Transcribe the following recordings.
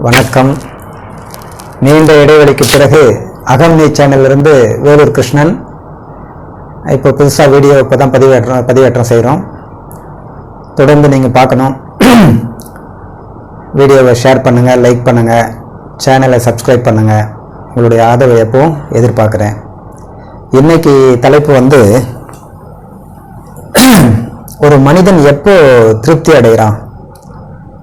வணக்கம். நீண்ட இடைவெளிக்கு பிறகு அகம்னி சேனலிருந்து வேலூர் கிருஷ்ணன். இப்போ புதுசாக வீடியோ இப்போ தான் பதிவேற்றம் பதிவேற்றம் செய்கிறோம் தொடர்ந்து நீங்கள் பார்க்கணும். வீடியோவை ஷேர் பண்ணுங்கள் லைக் பண்ணுங்கள் சேனலை சப்ஸ்கிரைப் பண்ணுங்கள் உங்களுடைய ஆதரவை எப்பவும் எதிர்பார்க்குறேன். இன்னைக்கு தலைப்பு வந்து ஒரு மனிதன் எப்போ திருப்தி அடைகிறான்?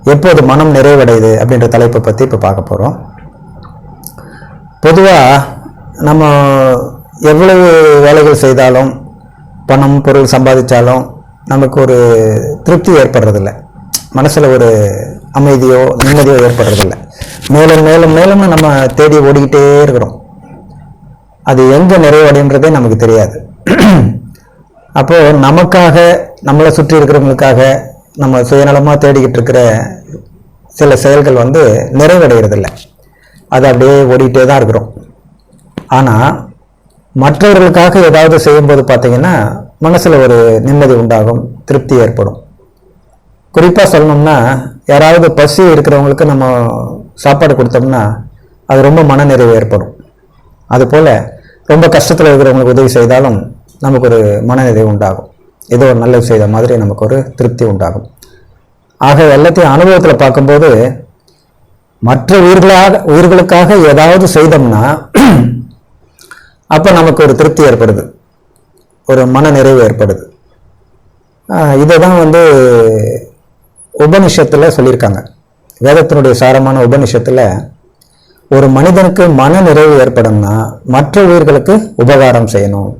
எப்போது மனம் நிறைவடையுது அப்படின்ற தலைப்பை பற்றி இப்போ பார்க்க போகிறோம் பொதுவாக நம்ம எவ்வளவு வேலைகள் செய்தாலும் பணம் பொருள் சம்பாதிச்சாலும் நமக்கு ஒரு திருப்தி ஏற்படுறதில்ல. மனசில் ஒரு அமைதியோ நிம்மதியோ ஏற்படுறதில்ல. மேலும் மேலும் மேலும் நம்ம தேடி ஓடிக்கிட்டே இருக்கிறோம். அது எங்கே நிறைவடைன்றதே நமக்கு தெரியாது. அப்போது நமக்காக நம்மளை சுற்றி இருக்கிறவங்களுக்காக நம்ம சுயநலமாக தேடிக்கிட்டு இருக்கிற சில செயல்கள் வந்து நிறைவடைகிறதில்ல அது அப்படியே ஓடிட்டே தான் இருக்கிறோம். ஆனால் மற்றவர்களுக்காக ஏதாவது செய்யும்போது பார்த்தீங்கன்னா மனசில் ஒரு நிம்மதி உண்டாகும் திருப்தி ஏற்படும். குறிப்பாக சொல்லணும்னா யாராவது பசி இருக்கிறவங்களுக்கு நம்ம சாப்பாடு கொடுத்தோம்னா அது ரொம்ப மனநிறைவு ஏற்படும். அதுபோல் ரொம்ப கஷ்டத்தில் இருக்கிறவங்களுக்கு உதவி செய்தாலும் நமக்கு ஒரு மனநிறைவு உண்டாகும். ஏதோ ஒரு நல்லது செய்த மாதிரி நமக்கு ஒரு திருப்தி உண்டாகும். ஆக எல்லாத்தையும் அனுபவத்தில் பார்க்கும்போது மற்ற உயிர்களாக உயிர்களுக்காக ஏதாவது செய்தோம்னா அப்போ நமக்கு ஒரு திருப்தி ஏற்படுது. ஒரு மன நிறைவு ஏற்படுது. இதை தான் வந்து உபனிஷத்தில் சொல்லியிருக்காங்க. வேதத்தினுடைய சாரமான உபனிஷத்தில் ஒரு மனிதனுக்கு மன நிறைவு ஏற்படும்னா மற்ற உயிர்களுக்கு உபகாரம் செய்யணும்.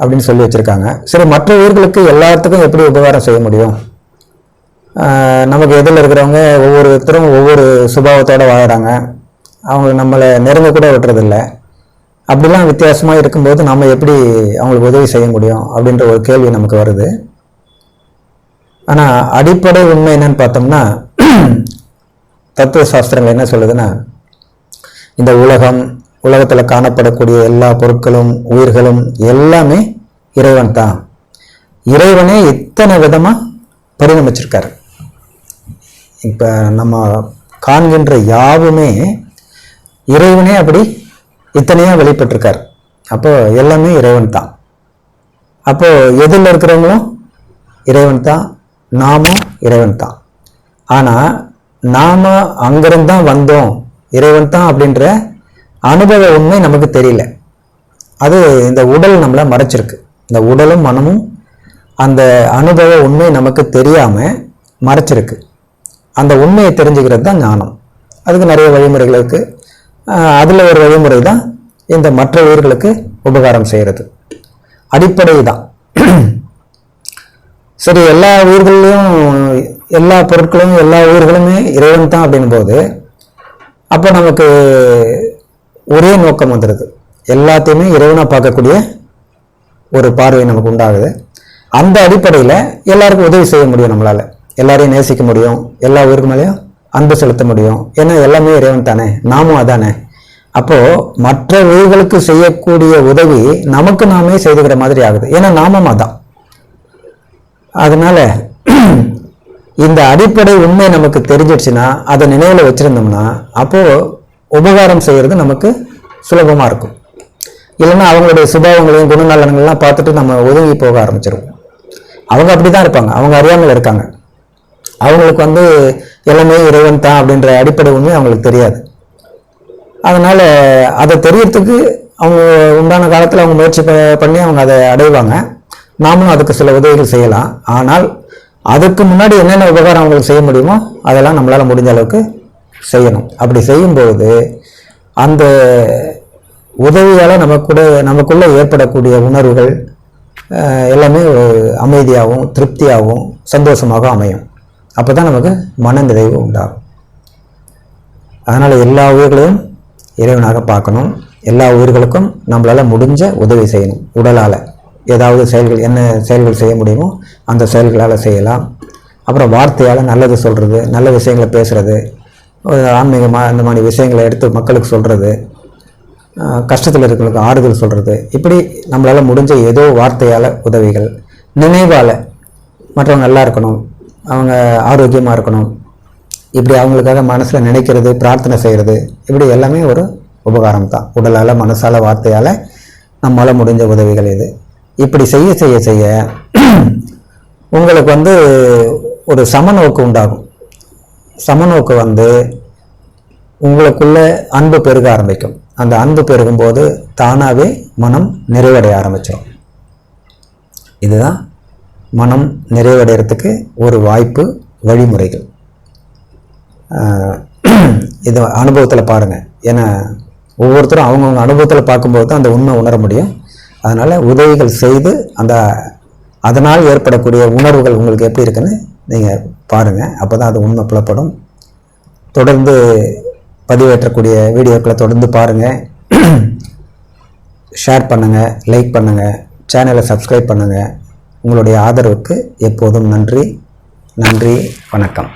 அப்படின்னு சொல்லி வச்சுருக்காங்க. சரி மற்ற உயிர்களுக்கு எல்லாத்துக்கும் எப்படி உபகாரம் செய்ய முடியும்? நமக்கு எதில் இருக்கிறவங்க ஒவ்வொருத்தரும் ஒவ்வொரு சுபாவத்தோடு வாழுறாங்க. அவங்க நம்மளை நெருங்க கூட விட்டுறதில்ல. அப்படிலாம் வித்தியாசமாக இருக்கும்போது நம்ம எப்படி அவங்களுக்கு உதவி செய்ய முடியும் அப்படின்ற ஒரு கேள்வி நமக்கு வருது. ஆனால் அடிப்படை உண்மை என்னன்னு பார்த்தோம்னா தத்துவ சாஸ்திரங்கள் என்ன சொல்லுதுன்னா இந்த உலகம் உலகத்தில் காணப்படக்கூடிய எல்லா பொருட்களும் உயிர்களும் எல்லாமே இறைவன் தான். இறைவனே இத்தனை விதமாக பரிணமிச்சிருக்காரு? இப்போ நம்ம காண்கின்ற யாவுமே இறைவனே அப்படி இத்தனையாக வெளிப்பட்டிருக்கார். அப்போ எல்லாமே இறைவன் தான். அப்போ எதில் இருக்கிறவங்களும் இறைவன் தான் நாமும் இறைவன் தான். ஆனால் நாம் அங்கிருந்தான் வந்தோம் இறைவன் தான் அப்படின்ற அனுபவ உண்மை நமக்கு தெரியல. அது இந்த உடல் நம்மளை மறைச்சிருக்கு. இந்த உடலும் மனமும் அந்த அனுபவ உண்மை நமக்கு தெரியாமல் மறைச்சிருக்கு. அந்த உண்மையை தெரிஞ்சுக்கிறது தான் ஞானம். அதுக்கு நிறைய வழிமுறைகள் இருக்குது அதில் ஒரு வழிமுறை தான் இந்த மற்ற உயிர்களுக்கு உபகாரம் செய்கிறது அடிப்படை தான். சரி எல்லா உயிர்களையும் எல்லா பொருட்களும் எல்லா உயிர்களுமே இறைவன் தான் அப்படின் போது அப்போ நமக்கு ஒரே நோக்கம் வந்துடுது எல்லாத்தையுமே இறைவனாக பார்க்கக்கூடிய ஒரு பார்வை நமக்கு உண்டாகுது. அந்த அடிப்படையில் எல்லாருக்கும் உதவி செய்ய முடியும் நம்மளால். எல்லாரையும் நேசிக்க முடியும். எல்லா உயிருக்கு மேலேயும் அன்பு செலுத்த முடியும். ஏன்னா எல்லாமே இறைவன் தானே. நாமும் அதானே. அப்போது மற்ற உயிர்களுக்கு செய்யக்கூடிய உதவி நமக்கு நாமே செய்துக்கிற மாதிரி ஆகுது. ஏன்னா நாமும் அதான். அதனால இந்த அடிப்படை உண்மை நமக்கு தெரிஞ்சிடுச்சுன்னா அதை நினைவில் வச்சுருந்தோம்னா அப்போது உபகாரம் செய்கிறது நமக்கு சுலபமாக இருக்கும். இல்லைன்னா அவங்களுடைய சுபாவங்களையும் குணநலன்கள்லாம் பார்த்துட்டு நம்ம ஒதுங்கி போக ஆரம்பிச்சிருவோம். அவங்க அப்படி தான் இருப்பாங்க. அவங்க அறியாமல் இருக்காங்க. அவங்களுக்கு வந்து எல்லாமே இறைவன் தான் அப்படின்ற அடிப்படை உண்மை அவங்களுக்கு தெரியாது. அதனால் அதை தெரியறதுக்கு அவங்க உண்டான காலத்தில் அவங்க முயற்சி பண்ணி அவங்க அதை அடைவாங்க. நாமளும் அதுக்கு சில உதவிகள் செய்யலாம். ஆனால் அதுக்கு முன்னாடி என்னென்ன உபகாரம் அவங்களுக்கு செய்ய முடியுமோ அதெல்லாம் நம்மளால் முடிஞ்ச அளவுக்கு செய்யணும். அப்படி செய்யும்பொழுது அந்த உதவியால் நமக்கூட நமக்குள்ளே ஏற்படக்கூடிய உணர்வுகள் எல்லாமே ஒரு அமைதியாகவும் திருப்தியாகவும் சந்தோஷமாகவும் அமையும். அப்போ தான் நமக்கு மன நிறைவு உண்டாகும். அதனால் எல்லா உயிர்களையும் இறைவனாக பார்க்கணும். எல்லா உயிர்களுக்கும் நம்மளால் முடிஞ்ச உதவி செய்யணும். உடலால். ஏதாவது செயல்கள் என்ன செயல்கள் செய்ய முடியுமோ அந்த செயல்களால் செய்யலாம். அப்புறம் வார்த்தையால் நல்லது சொல்கிறது நல்ல விஷயங்களை பேசுகிறது ஆன்மீகமாக இந்த மாதிரி விஷயங்களை எடுத்து மக்களுக்கு சொல்கிறது கஷ்டத்தில் இருக்கிறவங்களுக்கு ஆறுதல் சொல்கிறது இப்படி நம்மளால் முடிஞ்ச ஏதோ வார்த்தையால் உதவிகள் நினைவால் மற்றவங்க நல்லா இருக்கணும் அவங்க ஆரோக்கியமாக இருக்கணும் இப்படி அவங்களுக்காக மனசில் நினைக்கிறது பிரார்த்தனை செய்கிறது இப்படி எல்லாமே ஒரு உபகாரம் தான் உடலால் மனசால் வார்த்தையால் நம்மளால் முடிஞ்ச உதவிகள் இது. இப்படி செய்ய செய்ய செய்ய உங்களுக்கு வந்து ஒரு சமநோக்கு உண்டாகும். சமநோக்கு வந்து உங்களுக்குள்ள அன்பு பெருக ஆரம்பிக்கும். அந்த அன்பு பெருகும்போது தானாகவே மனம் நிறைவடைய ஆரம்பிச்சிடும் இதுதான் மனம் நிறைவடைகிறதுக்கு ஒரு வாய்ப்பு வழிமுறைகள். இது அனுபவத்தில் பாருங்கள் ஏன்னா ஒவ்வொருத்தரும் அவங்கவுங்க அனுபவத்தில் பார்க்கும்போது தான் அந்த உண்மை உணர முடியும். அதனால் உதவிகள் செய்து அந்த அதனால் ஏற்படக்கூடிய உணர்வுகள் உங்களுக்கு எப்படி இருக்குன்னு நீங்கள் பாருங்கள் அப்போ தான் அது உண்மை புலப்படும். தொடர்ந்து பதிவேற்றக்கூடிய வீடியோக்களை தொடர்ந்து பாருங்கள் ஷேர் பண்ணுங்கள் லைக் பண்ணுங்கள் சேனலை சப்ஸ்கிரைப் பண்ணுங்கள் உங்களுடைய ஆதரவுக்கு எப்போதும் நன்றி. நன்றி வணக்கம்.